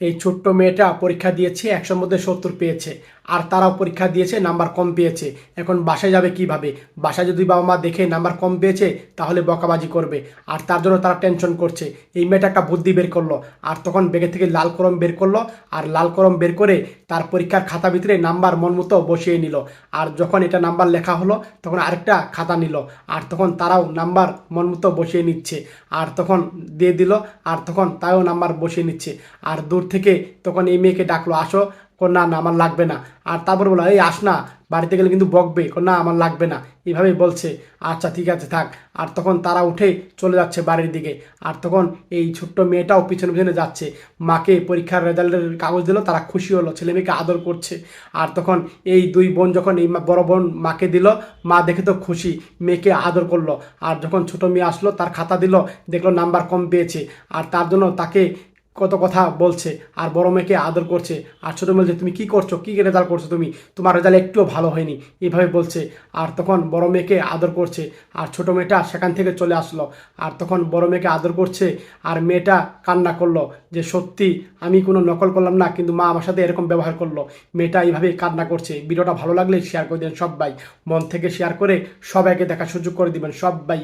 এই ছোট্ট মেয়েটা পরীক্ষা দিয়েছে, একশোর মধ্যে সত্তর পেয়েছে। আর তারাও পরীক্ষা দিয়েছে, নাম্বার কম পেয়েছে। এখন বাসায় যাবে কীভাবে? বাসায় যদি বাবা মা দেখে নাম্বার কম পেয়েছে, তাহলে বকাবাজি করবে। আর তার জন্য তারা টেনশন করছে। এই মেয়েটা একটা বুদ্ধি বের করল। আর তখন বেগে থেকে লাল কলম বের করল। আর লাল কলম বের করে তার পরীক্ষার খাতা ভিতরে নাম্বার মন মতো বসিয়ে নিল। আর যখন এটা নাম্বার লেখা হলো, তখন আরেকটা খাতা নিল। আর তখন তারাও নাম্বার মন মতো বসিয়ে নিচ্ছে। আর তখন দিয়ে দিল। আর তখন তাও নাম্বার বসিয়ে নিচ্ছে। আর দূর থেকে তখন এই মেয়েকে ডাকলো, আসো কো না না আমার লাগবে না। আর তারপর বলো এই, আস না, বাড়িতে গেলে কিন্তু বকবে কো না আমার লাগবে না। এইভাবেই বলছে। আচ্ছা ঠিক আছে, থাক। আর তখন তারা উঠে চলে যাচ্ছে বাড়ির দিকে। আর তখন এই ছোট্ট মেয়েটাও পিছনে পিছনে যাচ্ছে। মাকে পরীক্ষার রেজাল্টের কাগজ দিল, তারা খুশি হলো, ছেলে মেয়েকে আদর করছে। আর তখন এই দুই বোন যখন এই বড় বোন মাকে দিল, মা দেখে তো খুশি, মেয়েকে আদর করল। আর যখন ছোট মেয়ে আসলো, তার খাতা দিল, দেখল নাম্বার কম পেয়েছে। আর তার জন্য তাকে কত কথা বলছে, আর বড় মেয়েকে আদর করছে, আর ছোটো বলছে, তুমি কি করছ? কি রেজাল্ট করছ তুমি? তোমার রেজাল্ট একটুও ভালো হয়নি। এইভাবে বলছে। আর তখন বড় মেয়েকে আদর করছে, আর ছোট মেয়েটা সেখান থেকে চলে আসলো। আর তখন বড় মেয়েকে আদর করছে, আর মেয়েটা কান্না করল যে, সত্যি, আমি কোনো নকল করলাম না, কিন্তু মা আমার সাথে এরকম ব্যবহার করল। মেয়েটা এইভাবে কান্না করছে। ভিডিওটা ভালো লাগলে শেয়ার করে দেন সবাই। মন থেকে শেয়ার করে সবাইকে দেখা সুযোগ করে দিবেন সবাই।